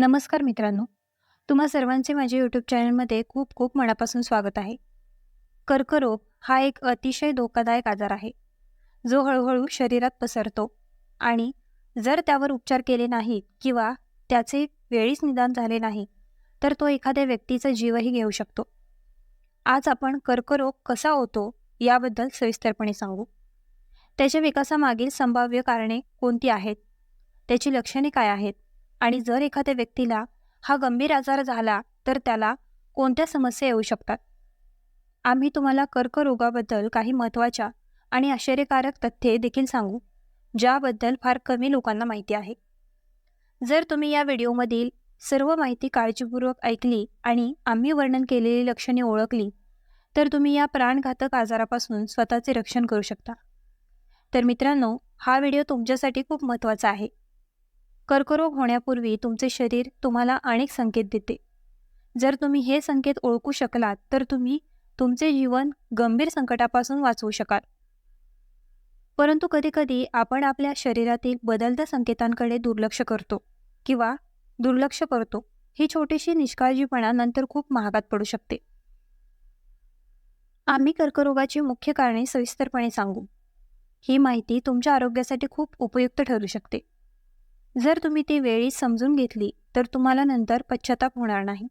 नमस्कार मित्रांनो. तुम्हा सर्वांचे माझ्या यूट्यूब चॅनलमध्ये खूप खूप मनापासून स्वागत आहे. कर्करोग हा एक अतिशय धोकादायक आजार आहे. जो हळूहळू शरीरात पसरतो आणि जर त्यावर उपचार केले नाहीत किंवा त्याचे वेळीच निदान झाले नाही तर तो एखाद्या व्यक्तीचा जीवही घेऊ शकतो. आज आपण कर्करोग कसा होतो याबद्दल सविस्तरपणे सांगू. त्याच्या विकासामागील संभाव्य कारणे कोणती आहेत? त्याची लक्षणे काय आहेत? आणि जर एखाद्या व्यक्तीला हा गंभीर आजार झाला तर त्याला कोणत्या समस्या येऊ शकतात? आम्ही तुम्हाला कर्करोगाबद्दल काही महत्त्वाच्या आणि आश्चर्यकारक तथ्ये देखील सांगू ज्याबद्दल फार कमी लोकांना माहिती आहे. जर तुम्ही या व्हिडिओमधील सर्व माहिती काळजीपूर्वक ऐकली आणि आम्ही वर्णन केलेली लक्षणे ओळखली तर तुम्ही या प्राणघातक आजारापासून स्वतःचे रक्षण करू शकता. तर मित्रांनो हा व्हिडिओ तुमच्यासाठी खूप महत्त्वाचा आहे. कर्करोग होण्यापूर्वी तुमचे शरीर तुम्हाला अनेक संकेत देते. जर तुम्ही हे संकेत ओळखू शकलात तर तुम्ही तुमचे जीवन गंभीर संकटापासून वाचवू शकाल. परंतु कधीकधी आपण आपल्या शरीरातील बदलत्या संकेतांकडे दुर्लक्ष करतो किंवा दुर्लक्ष करतो. ही छोटीशी निष्काळजीपणा नंतर खूप महागात पडू शकते. आम्ही कर्करोगाची मुख्य कारणे सविस्तरपणे सांगू. ही माहिती तुमच्या आरोग्यासाठी खूप उपयुक्त ठरू शकते. जर तुम्ही ती वेळी समजून घेतली तर तुम्हाला नंतर पश्चाताप होणार नाही.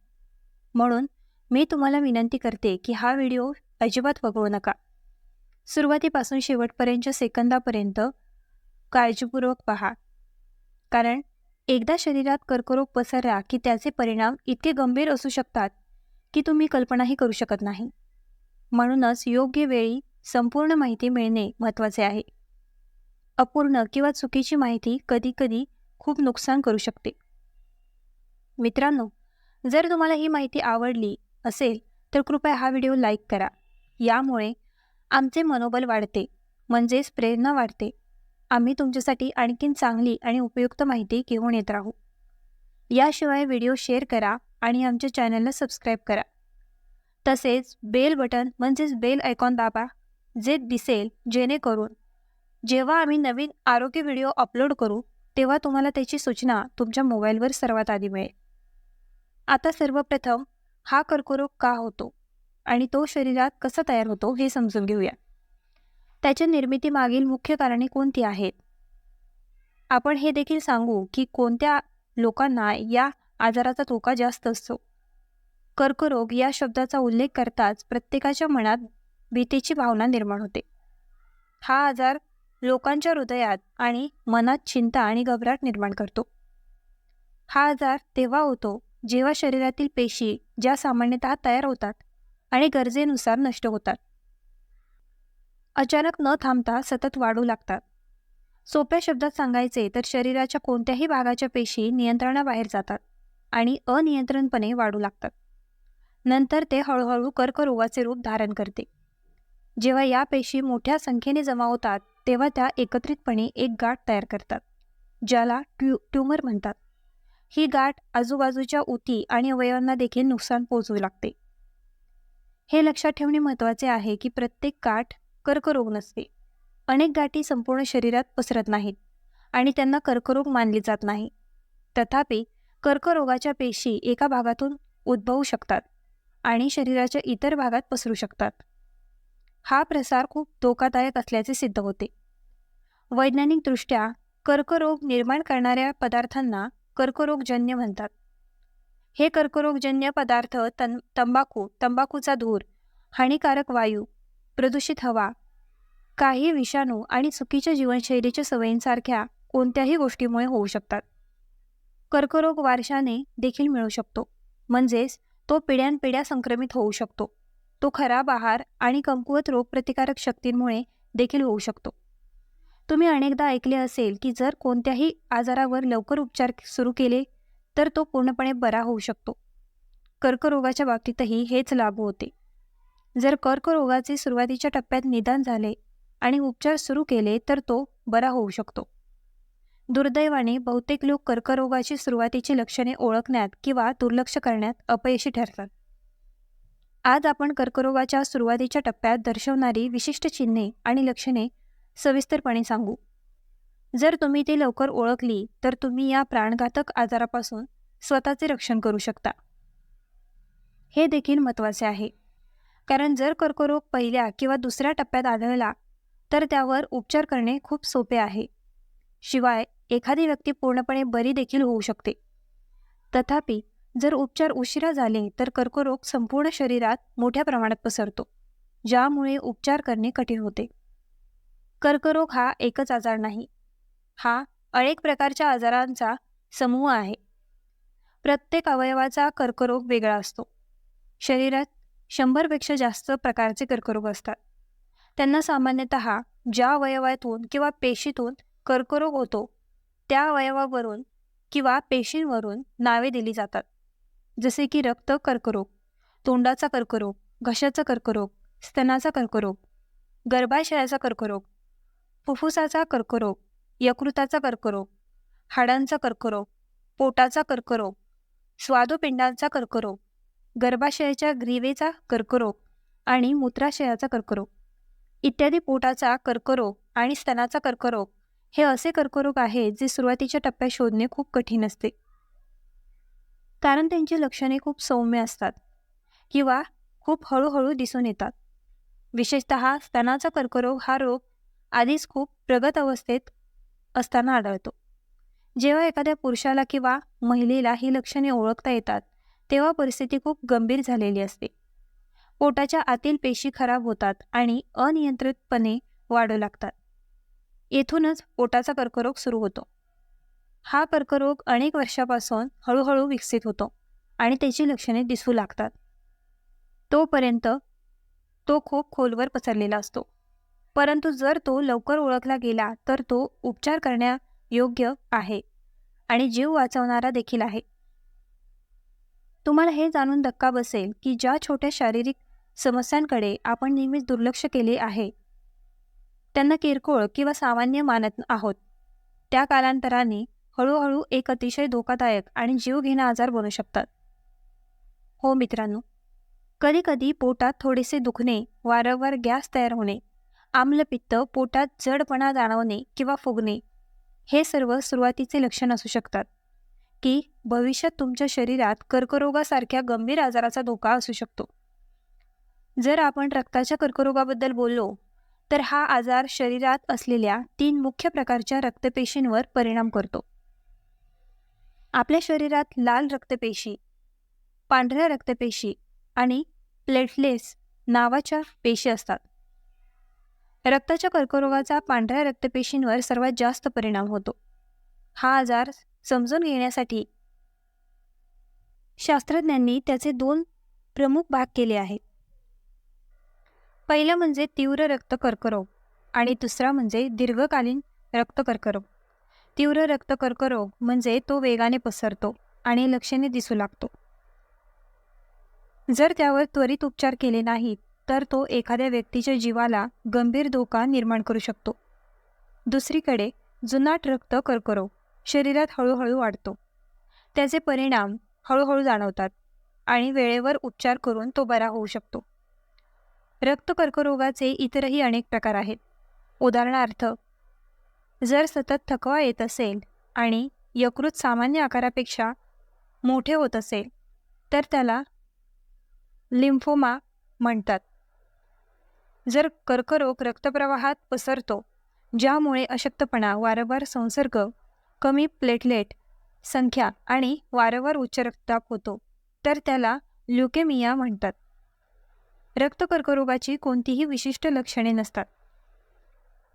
म्हणून मी तुम्हाला विनंती करते की हा व्हिडिओ अजिबात वगळू नका. सुरुवातीपासून शेवटपर्यंतच्या सेकंदापर्यंत काळजीपूर्वक पहा. कारण एकदा शरीरात कर्करोग पसरला की त्याचे परिणाम इतके गंभीर असू शकतात की तुम्ही कल्पनाही करू शकत नाही. म्हणूनच योग्य वेळी संपूर्ण माहिती मिळणे महत्त्वाचे आहे. अपूर्ण किंवा चुकीची माहिती कधीकधी खूप नुकसान करू शकते. मित्रांनो जर तुम्हाला ही माहिती आवडली असेल तर कृपया हा व्हिडिओ लाईक करा. यामुळे आमचे मनोबल वाढते म्हणजेच प्रेरणा वाढते. आम्ही तुमच्यासाठी आणखीन चांगली आणि उपयुक्त माहिती घेऊन येत राहू. याशिवाय व्हिडिओ शेअर करा आणि आमच्या चॅनलला सबस्क्राईब करा. तसेच बेल बटन म्हणजेच बेल आयकॉन दाबा जे दिसेल जेणेकरून जेव्हा आम्ही नवीन आरोग्य व्हिडिओ अपलोड करू तेव्हा तुम्हाला त्याची सूचना तुमच्या मोबाईलवर सर्वात आधी मिळेल. आता सर्वप्रथम हा कर्करोग का होतो आणि तो शरीरात कसा तयार होतो हे समजून घेऊया. त्याच्या निर्मितीमागील मुख्य कारणे कोणती आहेत? आपण हे देखील सांगू की कोणत्या लोकांना या आजाराचा धोका जास्त असतो? कर्करोग या शब्दाचा उल्लेख करताच प्रत्येकाच्या मनात भीतीची भावना निर्माण होते. हा आजार लोकांच्या हृदयात आणि मनात चिंता आणि घबराट निर्माण करतो. हा आजार तेव्हा होतो जेव्हा शरीरातील पेशी ज्या सामान्यतः तयार होतात आणि गरजेनुसार नष्ट होतात. अचानक न थांबता सतत वाढू लागतात. सोप्या शब्दात सांगायचे तर शरीराच्या कोणत्याही भागाच्या पेशी नियंत्रणाबाहेर जातात आणि अनियंत्रणपणे वाढू लागतात. नंतर ते हळूहळू कर्करोगाचे रूप धारण करते. जेव्हा या पेशी मोठ्या संख्येने जमा होतात तेव्हा त्या एकत्रितपणे एक गाठ तयार करतात ज्याला ट्यू ट्यूमर म्हणतात. ही गाठ आजूबाजूच्या उती आणि अवयवांना देखील नुकसान पोहोचवू लागते. हे लक्षात ठेवणे महत्त्वाचे आहे की प्रत्येक गाठ कर्करोग नसते. अनेक गाठी संपूर्ण शरीरात पसरत नाहीत आणि त्यांना कर्करोग मानले जात नाही. तथापि कर्करोगाच्या पेशी एका भागातून उद्भवू शकतात आणि शरीराच्या इतर भागात पसरू शकतात. हा प्रसार खूप धोकादायक असल्याचे सिद्ध होते. वैज्ञानिकदृष्ट्या कर्करोग निर्माण करणाऱ्या पदार्थांना कर्करोगजन्य म्हणतात. हे कर्करोगजन्य पदार्थ तन तंबाखू तंबाखूचा धूर हानिकारक वायू प्रदूषित हवा काही विषाणू आणि चुकीच्या जीवनशैलीच्या सवयींसारख्या कोणत्याही गोष्टीमुळे होऊ शकतात. कर्करोग वारशाने देखील मिळू शकतो म्हणजेच तो पिढ्यानपिढ्या संक्रमित होऊ शकतो. तो खराब आहार आणि कमकुवत रोगप्रतिकारक शक्तींमुळे देखील होऊ शकतो. तुम्ही अनेकदा ऐकले असेल की जर कोणत्याही आजारावर लवकर उपचार सुरू केले तर तो पूर्णपणे बरा होऊ शकतो. कर्करोगाच्या बाबतीतही हेच लागू होते. जर कर्करोगाचे सुरुवातीच्या टप्प्यात निदान झाले आणि उपचार सुरू केले तर तो बरा होऊ शकतो. दुर्दैवाने बहुतेक लोक कर्करोगाची सुरुवातीची लक्षणे ओळखण्यात किंवा दुर्लक्ष करण्यात अपयशी ठरतात. आज आपण कर्करोगाच्या सुरुवातीच्या टप्प्यात दर्शवणारी विशिष्ट चिन्हे आणि लक्षणे सविस्तरपणे सांगू. जर तुम्ही ती लवकर ओळखली तर तुम्ही या प्राणघातक आजारापासून स्वतःचे रक्षण करू शकता. हे देखील महत्त्वाचे आहे. कारण जर कर्करोग पहिल्या किंवा दुसऱ्या टप्प्यात आढळला तर त्यावर उपचार करणे खूप सोपे आहे. शिवाय एखादी व्यक्ती पूर्णपणे बरी देखील होऊ शकते. तथापि जर उपचार उशिरा झाले तर कर्करोग संपूर्ण शरीरात मोठ्या प्रमाणात पसरतो ज्यामुळे उपचार करणे कठीण होते. कर्करोग हा एकच आजार नाही हा अनेक प्रकारच्या आजारांचा समूह आहे. प्रत्येक अवयवाचा कर्करोग वेगळा असतो. शरीरात शंभरपेक्षा जास्त प्रकारचे कर्करोग असतात. त्यांना सामान्यतः ज्या अवयवातून किंवा पेशीतून कर्करोग होतो त्या अवयवावरून किंवा पेशींवरून नावे दिली जातात. जसे की रक्त कर्करोग तोंडाचा कर्करोग घशाचा कर्करोग स्तनाचा कर्करोग गर्भाशयाचा कर्करोग फुफ्फुसाचा कर्करोग यकृताचा कर्करोग हाडांचा कर्करोग पोटाचा कर्करोग स्वादुपिंडांचा कर्करोग गर्भाशयाच्या ग्रीवेचा कर्करोग आणि मूत्राशयाचा कर्करोग. इत्यादी पोटाचा कर्करोग आणि स्तनाचा कर्करोग हे असे कर्करोग आहेत जे सुरुवातीच्या टप्प्यात शोधणे खूप कठीण असते. कारण त्यांची लक्षणे खूप सौम्य असतात किंवा खूप हळूहळू दिसून येतात. विशेषत स्तनाचा कर्करोग हा रोग आधीच खूप प्रगत अवस्थेत असताना आढळतो. जेव्हा एखाद्या पुरुषाला किंवा महिलेला ही लक्षणे ओळखता येतात तेव्हा परिस्थिती खूप गंभीर झालेली असते. पोटाच्या आतील पेशी खराब होतात आणि अनियंत्रितपणे वाढू लागतात. येथूनच पोटाचा कर्करोग सुरू होतो. हा कर्करोग अनेक वर्षापासून हळूहळू विकसित होतो आणि त्याची लक्षणे दिसू लागतात. तोपर्यंत तो खूप खोलवर पसरलेला असतो. परंतु जर तो लवकर ओळखला गेला तर तो उपचार करण्यायोग्य आहे आणि जीव वाचवणारा देखील आहे. तुम्हाला हे जाणून धक्का बसेल की ज्या छोट्या शारीरिक समस्यांकडे आपण नेहमीच दुर्लक्ष केले आहे त्यांना किरकोळ किंवा सामान्य मानत आहोत. त्या कालांतराने हळूहळू एक अतिशय धोकादायक आणि जीवघेणा आजार बनू शकतात. हो मित्रांनो कधीकधी पोटात थोडेसे दुखणे वारंवार गॅस तयार होणे आम्लपित्त पोटात जडपणा जाणवणे किंवा फुगणे हे सर्व सुरुवातीचे लक्षण असू शकतात. की भविष्यात तुमच्या शरीरात कर्करोगासारख्या गंभीर आजाराचा धोका असू शकतो. जर आपण रक्ताच्या कर्करोगाबद्दल बोललो तर हा आजार शरीरात असलेल्या तीन मुख्य प्रकारच्या रक्तपेशींवर परिणाम करतो. आपल्या शरीरात लाल रक्तपेशी पांढऱ्या रक्तपेशी आणि प्लेटलेस नावाच्या पेशी असतात. रक्ताच्या कर्करोगाचा पांढऱ्या रक्तपेशींवर सर्वात जास्त परिणाम होतो. हा आजार समजून घेण्यासाठी शास्त्रज्ञांनी त्याचे दोन प्रमुख भाग केले आहेत. पहिलं म्हणजे तीव्र रक्त कर्करोग आणि दुसरा म्हणजे दीर्घकालीन रक्त कर्करोग. तीव्र रक्त कर्करोग म्हणजे तो वेगाने पसरतो आणि लक्षणे दिसू लागतो. जर त्यावर त्वरित उपचार केले नाहीत तर तो एखाद्या व्यक्तीच्या जीवाला गंभीर धोका निर्माण करू शकतो. दुसरीकडे जुनाट रक्त कर्करोग शरीरात हळूहळू वाढतो. त्याचे परिणाम हळूहळू जाणवतात आणि वेळेवर उपचार करून तो बरा होऊ शकतो. रक्त कर्करोगाचे इतरही अनेक प्रकार आहेत. उदाहरणार्थ जर सतत थकवा येत असेल आणि यकृत सामान्य आकारापेक्षा मोठे होत असेल तर त्याला लिम्फोमा म्हणतात. जर कर्करोग रक्तप्रवाहात पसरतो ज्यामुळे अशक्तपणा वारंवार संसर्ग कमी प्लेटलेट संख्या आणि वारंवार उच्च रक्तदाब होतो तर त्याला ल्युकेमिया म्हणतात. रक्त कर्करोगाची कोणतीही विशिष्ट लक्षणे नसतात.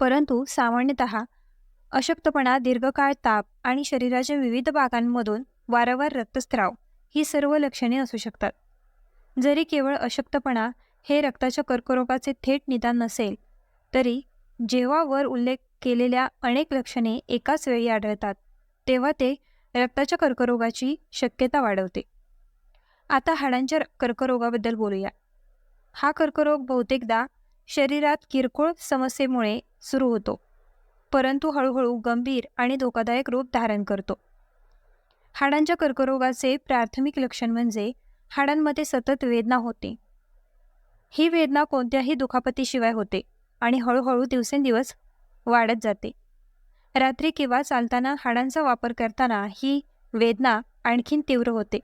परंतु सामान्यतः अशक्तपणा दीर्घकाळ ताप आणि शरीराच्या विविध भागांमधून वारंवार रक्तस्राव ही सर्व लक्षणे असू शकतात. जरी केवळ अशक्तपणा हे रक्ताच्या कर्करोगाचे थेट निदान नसेल तरी जेव्हा वर उल्लेख केलेल्या अनेक लक्षणे एकाच वेळी आढळतात तेव्हा ते रक्ताच्या कर्करोगाची शक्यता वाढवते. आता हाडांच्या कर्करोगाबद्दल बोलूया. हा कर्करोग बहुतेकदा शरीरात किरकोळ समस्येमुळे सुरू होतो. परंतु हळूहळू गंभीर आणि धोकादायक रूप धारण करतो. हाडांच्या कर्करोगाचे प्राथमिक लक्षण म्हणजे हाडांमध्ये सतत वेदना होते. ही वेदना कोणत्याही दुखापतीशिवाय होते आणि हळूहळू दिवसेंदिवस वाढत जाते. रात्री किंवा चालताना हाडांचा वापर करताना ही वेदना आणखीन तीव्र होते.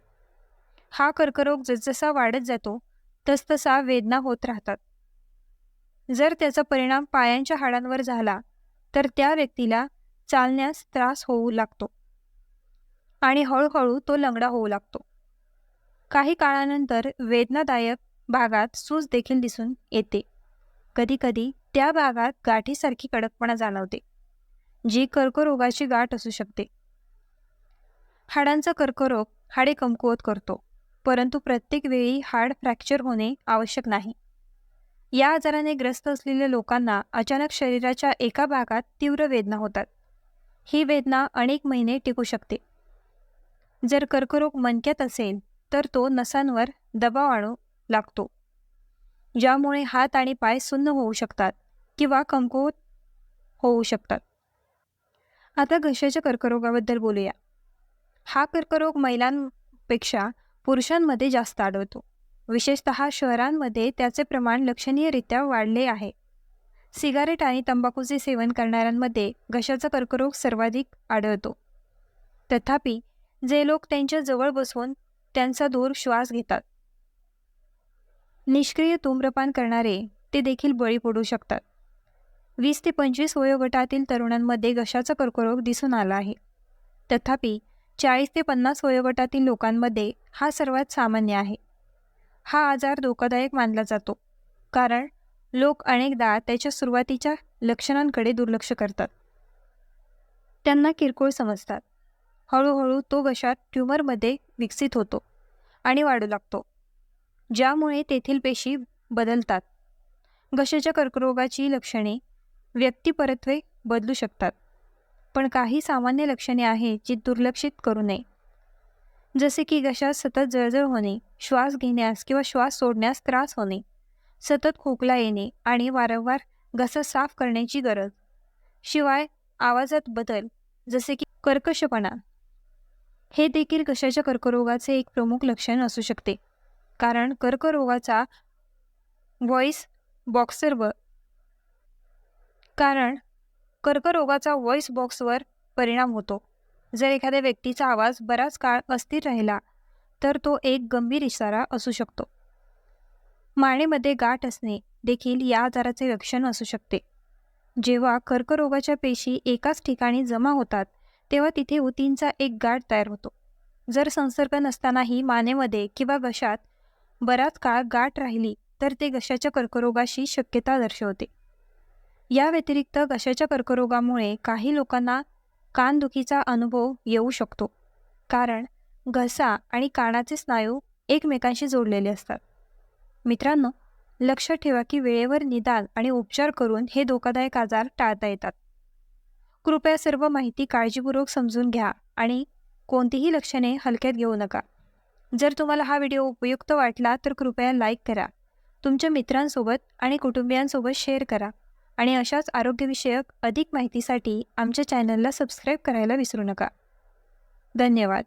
हा कर्करोग जसजसा वाढत जातो तसतसा वेदना होत राहतात. जर त्याचा परिणाम पायांच्या हाडांवर झाला तर त्या व्यक्तीला चालण्यास त्रास होऊ लागतो. आणि हळूहळू तो लंगडा होऊ लागतो. काही काळानंतर वेदनादायक भागात सूज देखील दिसून येते. कधीकधी त्या भागात गाठीसारखी कडकपणा जाणवते जी कर्करोगाची गाठ असू शकते. हाडांचा कर्करोग हाडे कमकुवत करतो परंतु प्रत्येक वेळी हाड फ्रॅक्चर होणे आवश्यक नाही. या आजाराने ग्रस्त असलेल्या लोकांना अचानक शरीराच्या एका भागात तीव्र वेदना होतात. ही वेदना अनेक महिने टिकू शकते. जर कर्करोग मणक्यात असेल तर तो नसांवर दबाव आणू लागतो. ज्यामुळे हात आणि पाय सुन्न होऊ शकतात किंवा कमकुवत होऊ शकतात. आता घशाच्या कर्करोगाबद्दल बोलूया. हा कर्करोग महिलांपेक्षा पुरुषांमध्ये जास्त आढळतो. विशेषत शहरांमध्ये त्याचे प्रमाण लक्षणीयरित्या वाढले आहे. सिगारेट आणि तंबाखूचे सेवन करणाऱ्यांमध्ये घशाचा कर्करोग सर्वाधिक आढळतो. तथापि जे लोक त्यांच्या जवळ बसवून त्यांचा दूर श्वास घेतात. निष्क्रिय धूम्रपान करणारे ते देखील बळी पडू शकतात. वीस ते पंचवीस वयोगटातील तरुणांमध्ये घशाचा कर्करोग दिसून आला आहे. तथापि चाळीस ते पन्नास वयोगटातील लोकांमध्ये हा सर्वात सामान्य आहे. हा आजार धोकादायक मानला जातो. कारण लोक अनेकदा त्याच्या सुरुवातीच्या लक्षणांकडे दुर्लक्ष करतात. त्यांना किरकोळ समजतात. हळूहळू तो घशात ट्यूमरमध्ये विकसित होतो आणि वाढू लागतो ज्यामुळे तेथील पेशी बदलतात. घशाच्या कर्करोगाची लक्षणे व्यक्तिपरत्वे बदलू शकतात पण काही सामान्य लक्षणे आहेत जी दुर्लक्षित करू नये. जसे की घशात सतत जळजळ होणे श्वास घेण्यास किंवा श्वास सोडण्यास त्रास होणे सतत खोकला येणे आणि वारंवार घसा साफ करण्याची गरज. शिवाय आवाजात बदल जसे की कर्कशपणा हे देखील घशाच्या कर्करोगाचे एक प्रमुख लक्षण असू शकते. कारण कर्करोगाचा व्हॉइस बॉक्सरवर कारण कर्करोगाचा व्हॉइस बॉक्सवर परिणाम होतो. जर एखाद्या व्यक्तीचा आवाज बराच काळ अस्थिर राहिला तर तो एक गंभीर इशारा असू शकतो. मानेमध्ये गाठ असणे देखील या आजाराचे लक्षण असू शकते. जेव्हा कर्करोगाच्या पेशी एकाच ठिकाणी जमा होतात तेव्हा तिथे उतींचा एक गाठ तयार होतो. जर संसर्ग नसतानाही मानेमध्ये किंवा घशात बराच काळ गाठ राहिली तर ते घशाच्या कर्करोगाशी शक्यता दर्शवते. या व्यतिरिक्त घशाच्या कर्करोगामुळे काही लोकांना कानदुखीचा अनुभव येऊ शकतो. कारण घसा आणि कानाचे स्नायू एकमेकांशी जोडलेले असतात. मित्रांनो लक्ष ठेवा की वेळेवर निदान आणि उपचार करून हे धोकादायक आजार टाळता येतात. कृपया सर्व माहिती काळजीपूर्वक समजून घ्या आणि कोणतीही लक्षणे हलक्यात घेऊ नका. जर तुम्हाला हा व्हिडिओ उपयुक्त वाटला तर कृपया लाईक करा. तुमच्या मित्रांसोबत आणि कुटुंबियांसोबत शेअर करा. आणि अशाच आरोग्यविषयक अधिक माहितीसाठी आमच्या चॅनलला सबस्क्राईब करायला विसरू नका. धन्यवाद.